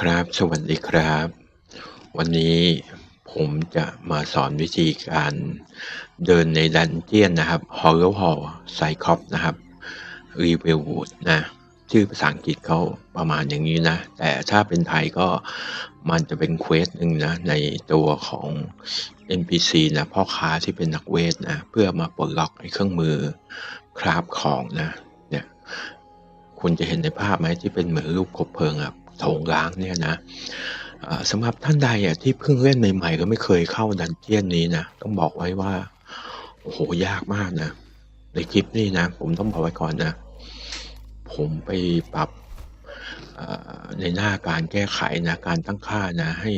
ครับ สวัสดีครับ วันนี้ผมจะมาสอนวิธีการเดินในดันเจียนนะครับ Horror Hall Cyclops นะครับ r e v i l Wood นะ ชื่อภาษาอังกฤษเขาประมาณอย่างนี้นะ แต่ถ้าเป็นไทยก็มันจะเป็นเควสหนึ่งนะ ในตัวของ NPC นะพ่อค้าที่เป็นนักเวทนะ เพื่อมาปลดล็อกไอ้เครื่องมือคราฟของนะ เนี่ยคุณจะเห็นในภาพไหมที่เป็นเหมือนรูปกบเพลิงอะ โถงร้างเนี่ยนะสำหรับท่านใดอะที่เพิ่งเล่นใหม่ๆ ก็ไม่เคยเข้าดันเจียนนี้นะต้องบอกไว้ว่าโอ้โหยากมากนะ ในคลิปนี้นะ ผมต้องบอกไว้ก่อนนะ ผมไปปรับในหน้าการแก้ไขนะการตั้งค่านะให้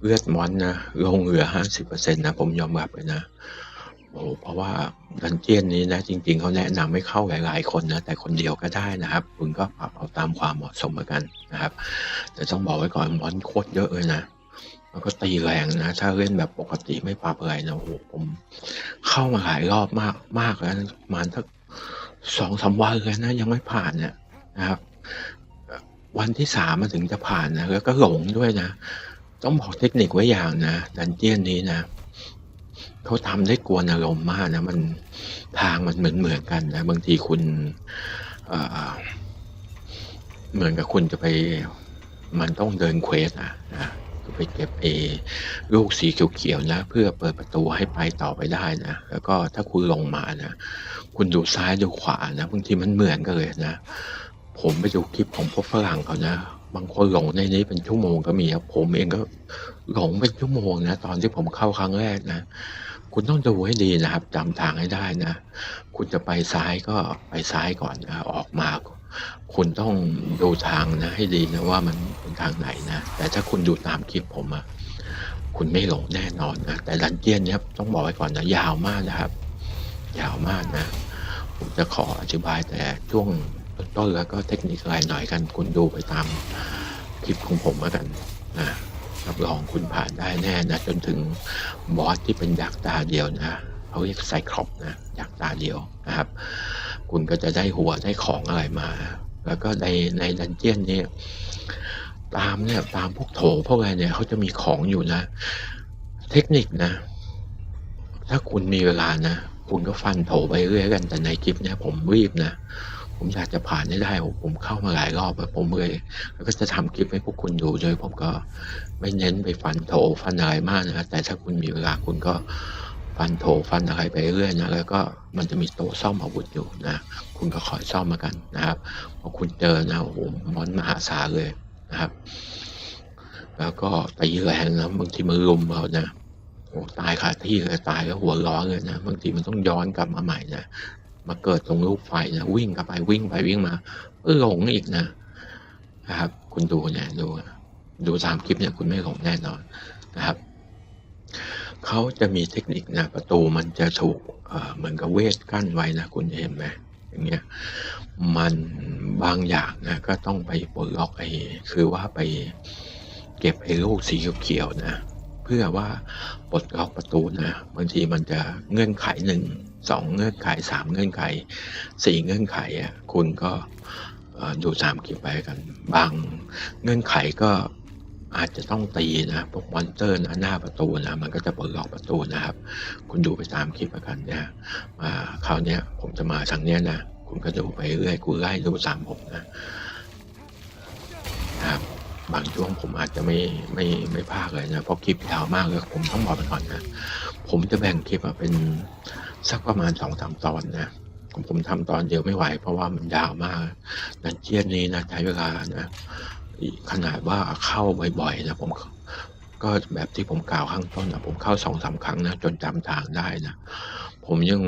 เลือดมอนนะลงเหลือ 50%นะ ผมยอมรับเลยนะ โอ้โหเพราะว่าดันเจียนนี้นะจริง ๆเขาแนะนำให้เข้าหลาย ๆ คนนะแต่คนเดียวก็ได้นะครับ คุณก็ปรับเอาตามความเหมาะสมแล้วกันนะครับ แต่ต้องบอกไว้ก่อนมอนโคตรเยอะเลยนะแล้วก็ตีแรงนะ ถ้าเล่นแบบปกติไม่ปรับอะไรนะโอ้โหผมเข้ามาหลายรอบมากมากแล้วมาณทักสองสามวันเลยนะ ยังไม่ผ่านเนี่ยนะครับ วันที่สามมาถึงจะผ่านนะแล้วก็หลงด้วยนะ ต้องบอกเทคนิคไว้อย่างนะดันเจียนนี้นะ เขาทำได้กวนอารมณ์มากนะมันทางมันเหมือนเหมือนกันนะบางทีคุณเเหมือนกับคุณจะไป มันต้องเดินเควสนะนะคือไปเก็บเอลูกสีเขียวๆนะ เพื่อเปิดประตูให้ไปต่อไปได้นะแล้วก็ถ้าคุณลงมานะคุณดูซ้ายดูขวานะบางทีมันเหมือนกันเลยนะ ผมไปดูคลิปของพวกฝรั่งเขานะบางคนหลงในนี้เป็นชั่วโมงก็มีครับผมเองก็หลงเป็นชั่วโมงนะ ตอนที่ผมเข้าครั้งแรกนะ คุณต้องดูให้ดีนะครับจำทางให้ได้นะ คุณจะไปซ้ายก็ไปซ้ายก่อนนะออกมาคุณต้องดูทางนะ ให้ดีนะว่ามันเป็นทางไหนนะ แต่ถ้าคุณดูตามคลิปผมอะคุณไม่หลงแน่นอนนะแต่ดันเจียนเนี่ยต้องบอกไว้ก่อนนะยาวมากนะครับ ยาวมากนะ ผมจะขออธิบายแต่ช่วงต้นๆแล้วก็เทคนิคอะไรหน่อยกัน คุณดูไปตามคลิปของผมแล้วกันนะ รับรองคุณผ่านได้แน่นะ จนถึงบอสที่เป็นยักษ์ตาเดียวนะเขาเรียกไซครอปนะยักษ์ตาเดียวนะครับ คุณก็จะได้หัวได้ของอะไรมา แล้วก็ในในดันเจียนเนี่ยตามเนี่ยตามพวกโถพวกอะไรเนี่ยเขาจะมีของอยู่นะ เทคนิคนะ ถ้าคุณมีเวลานะ คุณก็ฟันโถไปเรื่อยกันแต่ในคลิปเนี่ยผมรีบนะ ผมอยากจะผ่านให้ได้ผมผมเข้ามาหลายรอบแล้วผมเลยแล้วก็จะทำคลิปให้พวกคุณดูโดยผมก็ไม่เน้นไปฟันโถฟันอะไรมากนะแต่ถ้าคุณมีเวลาคุณก็ฟันโถฟันอะไรไปเรื่อยนะแล้วก็มันจะมีโต๊ะซ่อมอาวุธอยู่นะคุณก็คอยซ่อมมากันนะครับพอคุณเจอนะโอ้โหมอนมหาศาลเลยนะครับ แล้วก็ตีแรงนะบางทีมันลุมเรานะโอ้ตายคาที่เลยตายแล้วหัวร้อนเลยนะบางทีมันต้องย้อนกลับมาใหม่นะ มาเกิดตรงลูกไฟนะวิ่งกลับไปวิ่งไปวิ่งมาเออหลงอีกนะนะครับ คุณดูเนี่ยดูดูตามคลิปเนี่ยคุณไม่หลงแน่นอนนะครับเขาจะมีเทคนิคนะประตูมันจะถูกเอ่อเหมือนกับเวทกั้นไว้นะคุณเห็นไหมอย่างเงี้ยมันบางอย่างนะก็ต้องไปปลดล็อกไอ้คือว่าไปเก็บไอ้ลูกสีเขียวๆนะ เพื่อว่าปลดล็อกประตูนะบางทีมันจะเงื่อนไขหนึ่ง สองเงื่อนไขสามเงื่อนไขสี่เงื่อนไขอะคุณก็ดูตามคลิปไปกัน บางเงื่อนไขก็อาจจะต้องตีนะพวกมอนเตอร์นะหน้าประตูนะมันก็จะปลดล็อกประตูนะครับ คุณดูไปตามคลิปแล้วกันเนี่ยมาคราวนี้ผมจะมาทางเนี้ยนะคุณก็ดูไปเรื่อยกูไล่ดูตามผมนะนะครับบางช่วงผมอาจจะไม่ไม่ไม่พากเลยนะเพราะคลิปยาวมากเลยผมต้องบอกไปก่อนนะผมจะแบ่งคลิปอะเป็น สักประมาณสองสามตอนนะผมผมทำตอนเดียวไม่ไหว เพราะว่ามันยาวมากนันเจียนนี้นะใช้เวลานะขนาดว่าเข้าบ่อยๆนะผมก็แบบที่ผมกล่าวข้างต้นนะผมเข้าสองสามครั้งนะจนจำทางได้นะผมยัง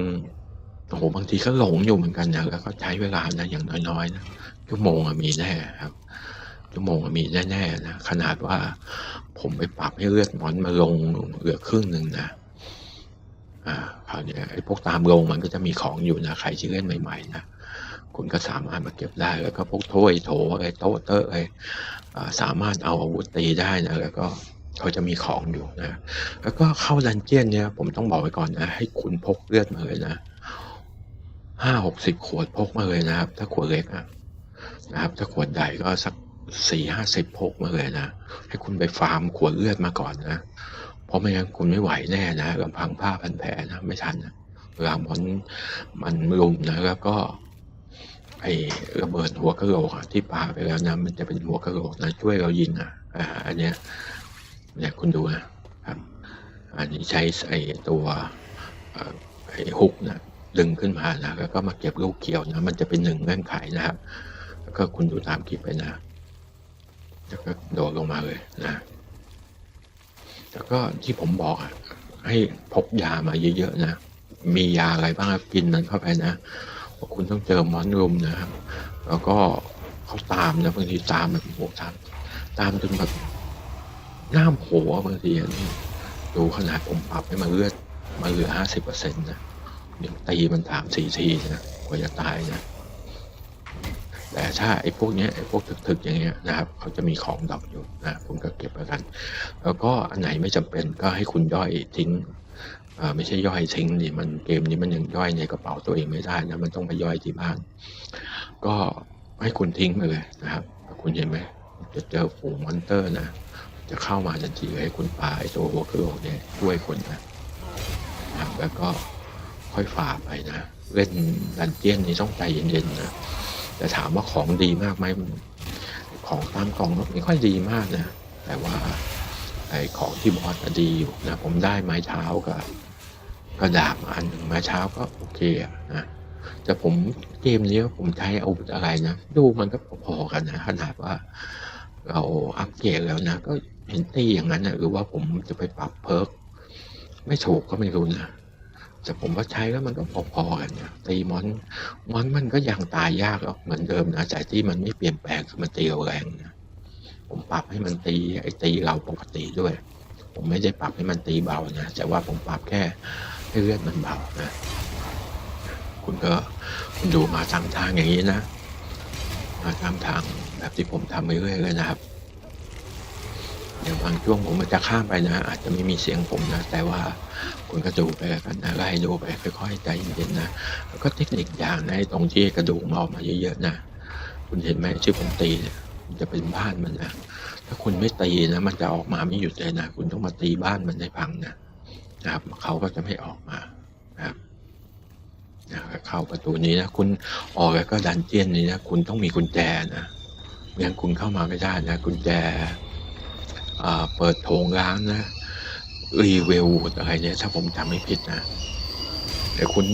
โอ้โหบางทีก็หลงอยู่เหมือนกันนะแล้วก็ใช้เวลานะอย่างน้อยๆนะชั่วโมงมีแน่ครับชั่วโมงมีแน่ๆนะขนาดว่าผมไปปรับให้เลือดมอนมาลงเหลือครึ่งหนึ่งนะอ่า คราวเนี้ยไอ้พวกตามลงมันก็จะมีของอยู่นะใครที่เล่นใหม่ๆนะคุณก็สามารถมาเก็บได้แล้วก็พวกถ้วยโถอะไรโต๊ะเตอร์อะไรสามารถเอาอาวุธตีได้นะแล้วก็เขาจะมีของอยู่นะ แล้วก็เข้าดันเจียนเนี่ย ผมต้องบอกไว้ก่อนนะ ให้คุณพกเลือดมาเลยนะห้าหกสิบขวดพกมาเลยนะครับ ถ้าขวดเล็กอะนะครับ ถ้าขวดใหญ่ก็สักสี่ห้าสิบพกมาเลยนะ ให้คุณไปฟาร์มขวดเลือดมาก่อนนะ เพราะไม่งั้นคุณไม่ไหวแน่นะลำพังผ้าพันแผลนะไม่ทันนะเวลามันมันรุมนะแล้วก็ ไอ้ระเบิดหัวกระโหลกที่ปาไปแล้วนะมันจะเป็นหัวกระโหลกนะช่วยเรายิงอะอ่าอันเนี้ยเนี่ยคุณดูนะครับอันนี้ใช้ไอ้ตัวไอ้ฮุกนะดึงขึ้นมานะแล้วก็มาเก็บลูกเขียวนะมันจะเป็นหนึ่งเงื่อนไขนะครับแล้วก็คุณดูตามคลิปไปนะแล้วก็โดดลงมาเลยนะ แล้วก็ที่ผมบอกอะให้พกยามาเยอะๆนะ มียาอะไรบ้างกินมันเข้าไปนะเพราคุณต้องเจอมอนรุมนะครับ แล้วก็เขาตามนะบางทีตามแบบโอ้ตามตามจนแบบหน้าโหวบางทีนนี้ดูขนาดผมปรับให้มันเลือดมาเหลือห้าสิบเปอร์เซ็นต์นะเดี๋ยวตีมันถามสี่ทีนะกว่าจะตายนะ แต่ถ้าไอ้พวกเนี้ยไอ้พวกถึกๆอย่างเงี้ยนะครับเขาจะมีของดอกอยู่นะคุณก็เก็บไว้กัน แล้วก็อันไหนไม่จำเป็นก็ให้คุณย่อยทิ้งไม่ใช่ย่อยทิ้งดิมันเกมนี้มันยังย่อยในกระเป๋าตัวเองไม่ได้นะมันต้องไปย่อยที่บ้านก็ให้คุณทิ้งไปเลยนะครับ คุณเห็นไหมจะเจอฝูงมอนเตอร์นะ จะเข้ามาทันทีให้คุณปาไอ้ตัวหัวกระโหลกเนี่ยช่วยคุณนะนะแล้วก็ค่อยฝ่าไปนะ เล่นดันเจียนนี้ต้องใจเย็นๆนะ แต่ถามว่าของดีมากไหมของตามกล่องไม่ค่อยดีมากนะ แต่ว่าไอ้ของที่บอสดีอยู่นะผมได้ไม้เท้ากับกระดาบอันหนึ่งไม้เท้าก็โอเคอะนะแต่ผมเกมนี้ผมใช้อาวุธอะไรนะ ดูมันก็พอๆกันนะขนาดว่าเราอัปเกรดแล้วนะ ก็เห็นตีอย่างนั้นนะหรือว่าผมจะไปปรับเพิร์กไม่ถูกก็ไม่รู้นะ แต่ผมว่าใช้แล้วมันก็พอๆกันเนี่ยตีมอนมอนมันก็ยังตายยากเหมือนเดิมนะแต่ที่มันไม่เปลี่ยนแปลงคือมันตีเราแรงนะผมปรับให้มันตีไอ้ตีเราปกติด้วย ผมไม่ได้ปรับให้มันตีเบานะแต่ว่าผมปรับแค่ให้เลือดมันเบานะคุณก็คุณดูมาทางทางอย่างนี้นะ มาตามทางแบบที่ผมทำไปเรื่อยเลยนะครับ เดี๋ยวบางช่วงผมมันจะข้ามไปนะ อาจจะไม่มีเสียงผมนะ แต่ว่าคุณก็ดูไปแล้วกันนะไล่ดูไปค่อยๆใจเย็นๆนะแล้วก็เทคนิคอย่างนะตรงที่กระดูกมันออกมาเยอะๆนะ คุณเห็นไหมที่อผมตีเนี่ยมันจะเป็นบ้านมันนะถ้าคุณไม่ตีนะ มันจะออกมาไม่หยุดเลยนะคุณต้องมาตีบ้านมันให้พังนะนะครับเขาก็จะไม่ออกมานะครับนะเข้าประตูนี้นะคุณออกแล้วก็ดันเจียนนี้นะคุณต้องมีกุญแจนะไม่งั้นคุณเข้ามาไม่ได้นะกุญแจ เปิดโถงร้างนะรีเวลอะไรเนี่ยถ้าผมจำไม่ผิดนะแต่คุณ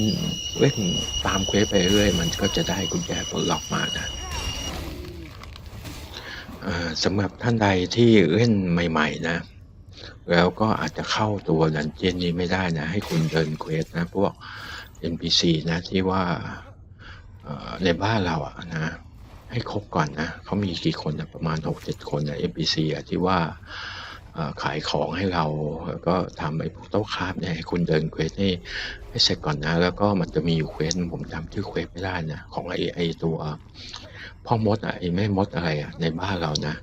เล่นตามเควสไปเรื่อยมันก็จะได้กุญแจปิดล็อกมานะสำหรับท่านใดที่เล่นใหม่ๆนะ แล้วก็อาจจะเข้าตัวดันเจียนนี้ไม่ได้นะ ให้คุณเดินเควสนะ พวก NPC นะที่ว่าในบ้านเราอะนะ ให้ครบก่อนนะเขามีกี่คนนะประมาณ 6-7 คนนะ NPC อะที่ว่าขายของให้เราแล้วก็ทำไอ้พวกโต๊ะคราฟเนี่ยให้คุณเดินเควสให้ให้เสร็จก่อนนะ แล้วก็มันจะมีอยู่เควสผมจำชื่อเควสไม่ได้นะของไอ้ไอ้ตัวพ่อมดอะไอ้แม่มดอะไรอะในบ้านเรานะ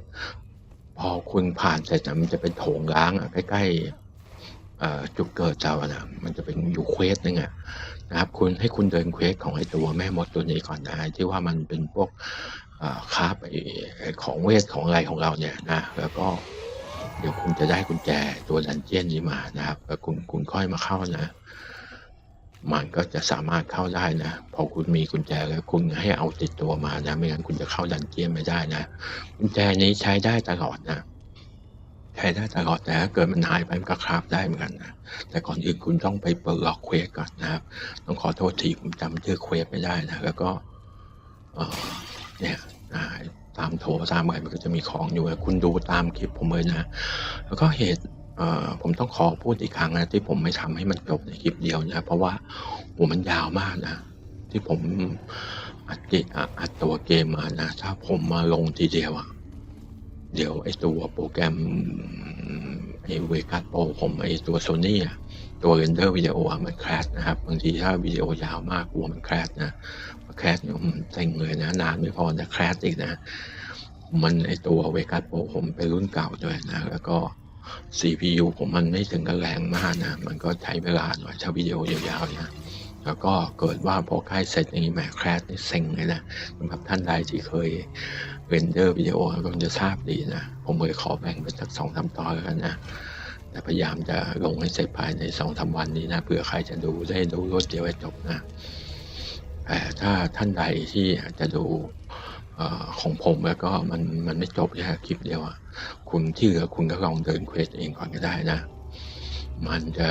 พอคุณผ่านเสร็จนะมันจะเป็นโถงล้างอะใกล้ๆจุดเกิดเราอะนะมันจะเป็นอยู่เควสนึงอะ นะครับคุณให้คุณเดินเควสของไอ้ตัวแม่มดตัวนี้ก่อนนะที่ว่ามันเป็นพวกคราฟไอ้ไอ้ของเวทของอะไรของเราเนี่ยนะแล้วก็เดี๋ยวคุณจะได้กุญแจตัวดันเจียนนี้มานะครับแล้วคุณคุณค่อยมาเข้านะ มันก็จะสามารถเข้าได้นะพอคุณมีกุญแจแล้วคุณให้เอาติดตัวมานะ ไม่งั้นคุณจะเข้าดันเจียนไม่ได้นะกุญแจนี้ใช้ได้ตลอดนะ ใช้ได้ตลอดแต่ถ้าเกิดมันหายไปมันก็คราบได้เหมือนกันนะแต่ก่อนอื่นคุณต้องไปเปิดล็อกเควสก่อนนะครับ ต้องขอโทษทีผมจำชื่อเควสไม่ได้นะแล้วก็เนี่ยตามโถตามอะไรมันก็จะมีของอยู่คุณดูตามคลิปผมเลยนะ แล้วก็เหตุผมต้องขอพูดอีกครั้งนะที่ผมไม่ทำให้มันจบในคลิปเดียวนะเพราะว่าโหมันยาวมากนะ ที่ผมอัดเกอัดตัวเกมมานะ ถ้าผมมาลงทีเดียวอะ เดี๋ยวไอตัวโปรแกรมไอเวกัสโปรผมไอตัวโซนี่อะตัวเรนเดอร์วิดีโอมันแครชนะครับ บางทีถ้าวิดีโอยาวมากกลัวมันแครชนะแครชเนี่ยเซ็งเลยนะ นานไม่พอจะแครชอีกนะ มันไอตัวเวกัสโปรผมเป็นรุ่นเก่าด้วยนะ แล้วก็ CPU ผมมันไม่ถึงกับแรงมากนะ มันก็ใช้เวลาหน่อยถ้าวิดีโอยาวๆนะ แล้วก็เกิดว่าพอใกล้เสร็จอย่างนี้แหมแครชนี่เซ็งเลยนะสำหรับท่านใดที่เคยเรนเดอร์วิดีโอก็คงจะทราบดีนะ ผมเลยขอแบ่งเป็นสักสองสามตอนแล้วกันนะแต่พยายามจะลงให้เสร็จภายในสองสาวันนี้นะเผื่อใครจะดูได้ดูรวดเดียวให้จบนะแต่ถ้าท่านใดที่จะดูออของผมแล้วก็มันมันไม่จบแค่คลิปเดียวอะคุณที่เหลือคุณก็ลองเดินเควสเองก่อนก็ได้นะ มันจะ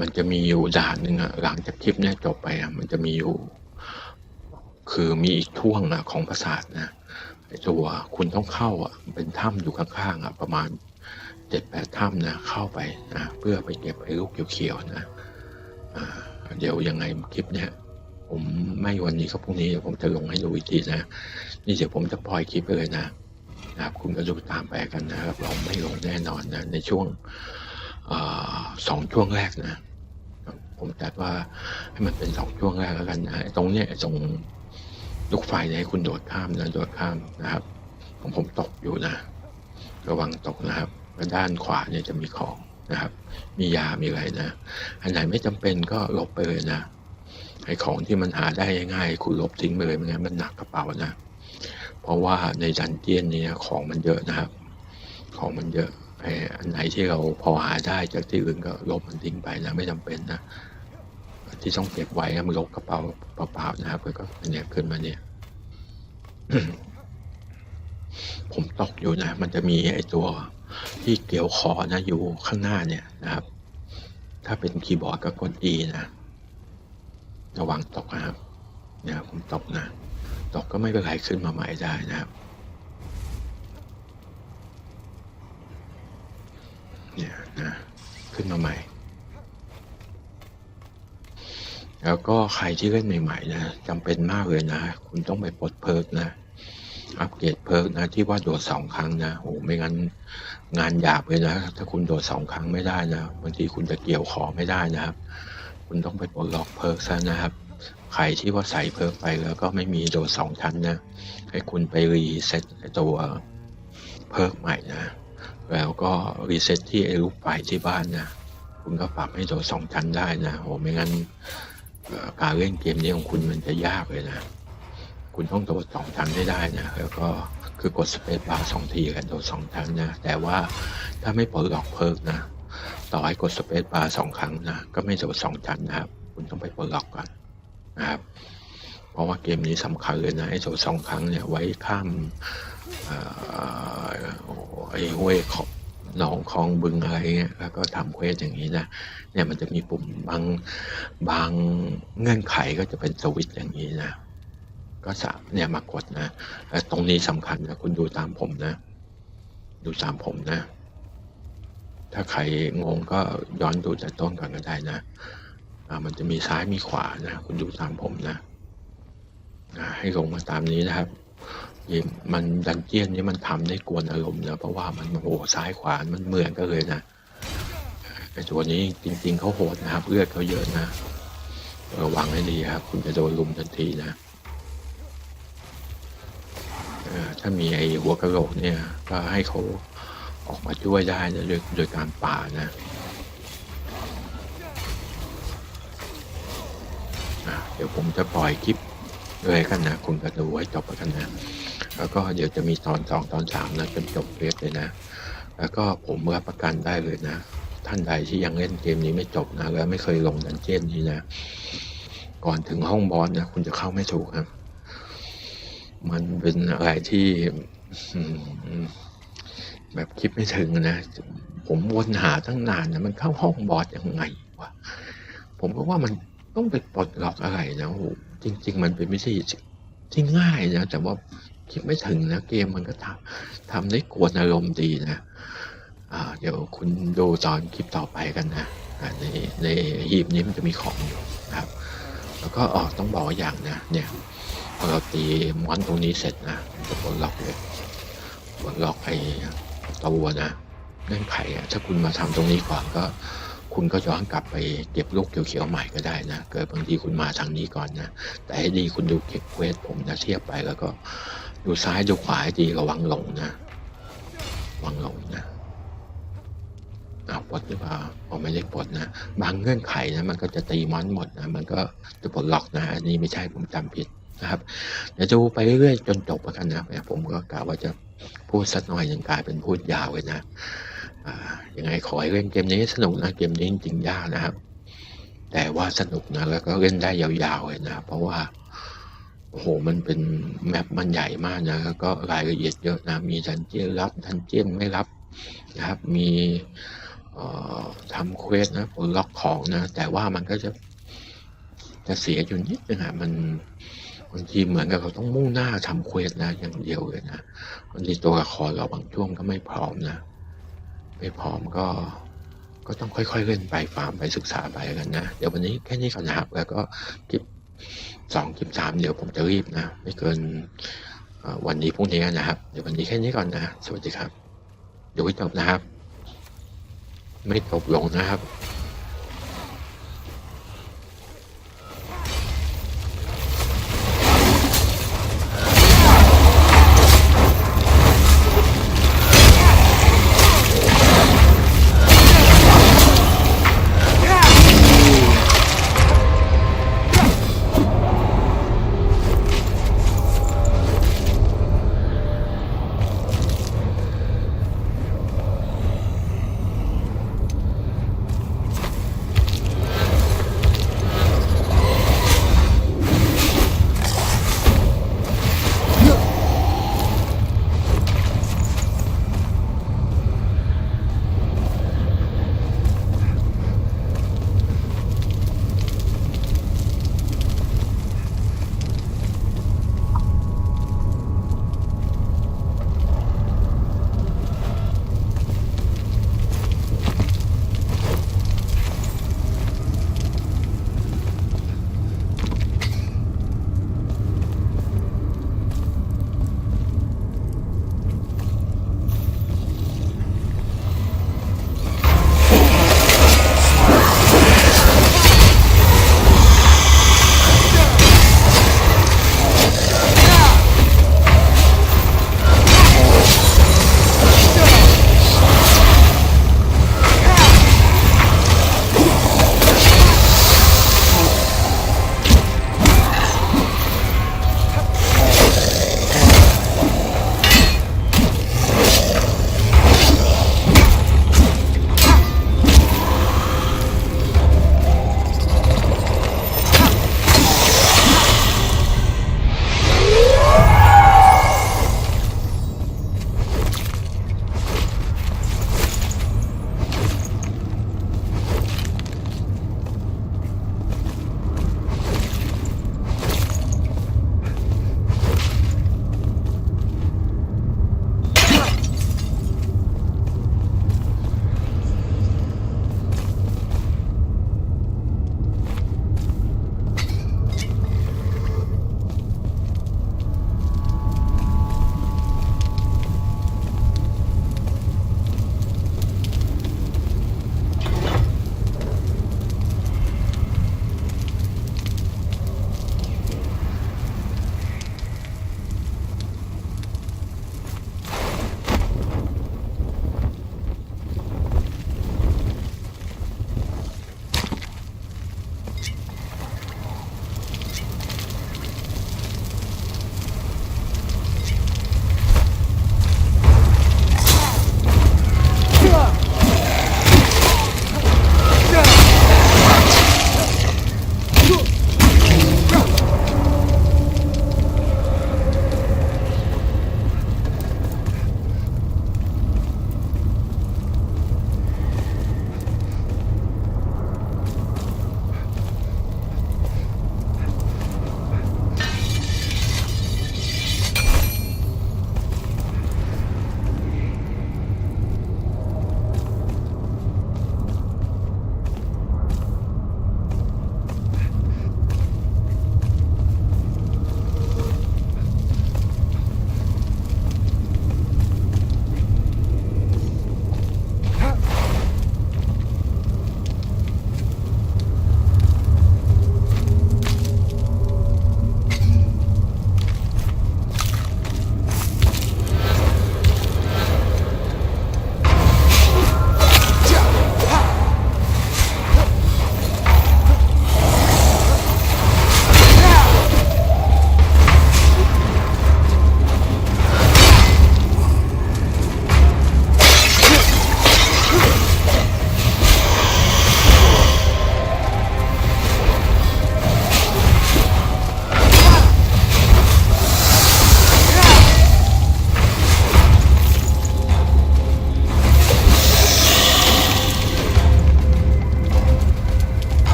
มันจะมีอยู่ด่านหนึ่งอะหลังจากคลิปเนี้ยจบไปอะมันจะมีอยู่ คือมีอีกช่วงอะของปราสาทนะไอตัวคุณต้องเข้าอะเป็นถ้ำอยู่ข้างๆอะประมาณเจ็ดแปดถ้ำนะเข้าไปนะเพื่อไปเก็บไอ้ลูกเขียวๆนะอ่าเดี๋ยวยังไงคลิปเนี้ยผมไม่วันนี้ก็พรุ่งนี้เดี๋ยวผมจะลงให้ดูอีกทีนะนี่เดี๋ยวผมจะปล่อยคลิปไปเลยนะนะครับคุณก็ดูตามไปกันนะครับเราไม่ลงแน่นอนนะในช่วงอสองช่วงแรกนะ ผมจัดว่าให้มันเป็นสองช่วงแรกแล้วกันนะตรงเนี้ยตรงลูกไฟให้คุณโดดข้ามนะโดดข้ามนะครับของผมตกอยู่นะ ระวังตกนะครับด้านขวาเนี่ยจะมีของนะครับ มียา มีอะไรนะ อันไหนไม่จำเป็นก็ลบไปเลยนะ ไอ้ของที่มันหาได้ง่ายๆคุณลบทิ้งไปเลยไม่งั้นมันหนักกระเป๋านะ เพราะว่าในดันเจียนเนี้ของมันเยอะนะครับ ของมันเยอะ อ้อันไหนที่เราพอหาได้จากที่อื่นก็ลบมันทิ้งไปนะไม่จำเป็นนะ ที่ต้องเก็บไว้ก็มันลบกระเป๋าเปล่าๆนะครับแล้วก็อันเนี้ยขึ้นมาเนี่ย ผมตกอยู่นะ มันจะมีไอ้ตัวที่เกี่ยวคอนะอยู่ข้างหน้าเนี่ยนะครับ ถ้าเป็นคีย์บอร์ดก็กด E นะระวังตกนะครับเนี่ยผมตกนะ ตกก็ไม่เป็นไรขึ้นมาใหม่ได้นะครับ เนี่ยนะ ขึ้นมาใหม่ แล้วก็ใครที่เล่นใหม่ๆนะจำเป็นมากเลยนะ คุณต้องไปปลดเพิร์กนะ อัปเกรดเพิร์กนะ ที่ว่าโดดสองครั้งนะโอ้ไม่งั้นงานหยาบเลยนะ ถ้าคุณโดดสองครั้งไม่ได้นะบางทีคุณจะเกี่ยวขอไม่ได้นะครับ คุณต้องไปปลดล็อกเพิร์กซะนะครับใครที่ว่าใส่เพิร์กไปแล้วก็ไม่มีโดดสองชั้นนะ ให้คุณไปรีเซ็ตตัวเพิร์กใหม่นะ แล้วก็รีเซ็ตที่ไอ้ลูกไฟที่บ้านนะคุณก็ปรับให้โดดสองชั้นได้นะโอ้ไม่งั้นการเล่นเกมนี้ของคุณมันจะยากเลยนะ คุณต้องโดดสองชั้นได้ได้นะแล้วก็คือกดสเปซบาร์สองทีกันโดดสองชั้นนะ แต่ว่าถ้าไม่ปลดล็อกเพิกนะ ต่อให้กดสเปซบาร์สองครั้งนะ ก็ไม่โดดสองชั้นนะครับ คุณต้องไปปลดล็อกก่อนนะครับ เพราะว่าเกมนี้สำคัญเลยนะไอ้โดดสองครั้งเนี่ยไว้ข้าม ไอ้ห้วยของหนองคลองบึงอะไรเงี้ยแล้วก็ทำเควสอย่างนี้นะเนี่ยมันจะมีปุ่มบางบางเงื่อนไขก็จะเป็นสวิตช์อย่างนี้นะก็สามเนี่ยมากดนะแล้วตรงนี้สำคัญนะคุณดูตามผมนะ ดูตามผมนะ ถ้าใครงงก็ย้อนดูจากต้นก่อนก็ได้นะอ่ามันจะมีซ้ายมีขวานะ คุณดูตามผมนะให้ลงมาตามนี้นะครับ ยิ่งมันดันเจียนนี้มันทำได้กวนอารมณ์นะเพราะว่ามันโอ้โหซ้ายขวามันเหมือนกันเลยนะไอ้ตัวนี้จริง ๆเขาโหดนะครับเลือดเขาเยอะนะระวังให้ดีครับ คุณจะโดนลุมทันทีนะถ้ามีไอ้หัวกระโหลกเนี่ยก็ให้เขาออกมาช่วยได้นะโดยโดยการป่านะเดี๋ยวผมจะปล่อยคลิปเลยกันนะ คุณก็ดูให้จบกันนะ แล้วก็เดี๋ยวจะมีตอนสองตอนสามนะจนจบเรียเลยนะ แล้วก็ผมรับประกันได้เลยนะ ท่านใดที่ยังเล่นเกมนี้ไม่จบนะแล้วไม่เคยลงดันเจียนนี้นะ ก่อนถึงห้องบอสนะคุณจะเข้าไม่ถูกครับ มันเป็นอะไรที่แบบคิดไม่ถึงนะผมวนหาตั้งนานนะมันเข้าห้องบอสยังไงวะผมก็ว่ามันต้องไปปลดล็อกอะไรนะโอ้โหจริง ๆ มันเป็นวิธีที่ง่ายนะแต่ว่า คิดไม่ถึงนะเกมมันก็ทำทำได้กวนอารมณ์ดีนะอ่าเดี๋ยวคุณดูตอนคลิปต่อไปกันนะในในหีบนี้มันจะมีของอยู่นะครับ แล้วก็อ๋อต้องบอกอย่างนะเนี่ยพอเราตีมอนตรงนี้เสร็จนะจะปลดล็อกเลยปลดล็อกไอ้ตัวนะเงื่อนไขอะถ้าคุณมาทำตรงนี้ก่อนก็ คุณก็ย้อนกลับไปเก็บลูกเขียวๆใหม่ก็ได้นะ เกิดบางทีคุณมาทางนี้ก่อนนะ แต่ให้ดีคุณดูเก็บเวสผมนะเทียบไปแล้วก็ ดูซ้ายดูขวาให้ดีระวังหลงนะระวังหลงนะอ้าปลดหรือเปล่าผมไม่ได้ปลดนะ บางเงื่อนไขนะมันก็จะตีมอนหมดนะมันก็จะปลดล็อกนะ อันนี้ไม่ใช่ผมจำผิดนะครับ เดี๋ยวดูไปเรื่อยๆจนจบแล้วกันนะผมก็กะว่าจะพูดสักหน่อยหนึ่งกลายเป็นพูดยาวเลยนะอยังไงขอให้เล่นเกมนี้สนุกนะเกมนี้จริงๆยากนะครับ แต่ว่าสนุกนะแล้วก็เล่นได้ยาวๆเลยนะ เพราะว่า โอ้โหมันเป็นแมปมันใหญ่มากนะแล้วก็รายละเอียดเยอะนะมีดันเจียนรับดันเจียนไม่รับนะครับ มีทำเควสนะปลดล็อกของนะ แต่ว่ามันก็จะจะเสียอยู่นิดนึงอะมันบางทีเหมือนกับเราต้องมุ่งหน้าทำเควสนะอย่างเดียวเลยนะบางทีตัวละครเราบางช่วงก็ไม่พร้อมนะ ไม่พร้อมก็ก็ต้องค่อยๆเล่นไปฟาร์มไปศึกษาไปกันนะ เดี๋ยววันนี้แค่นี้ก่อนนะครับแล้วก็คลิป สองคลิปสามเดี๋ยวผมจะรีบนะ ไม่เกินวันนี้พรุ่งนี้นะครับ เดี๋ยววันนี้แค่นี้ก่อนนะ สวัสดีครับ เดี๋ยวไม่จบนะครับ ไม่จบลงนะครับ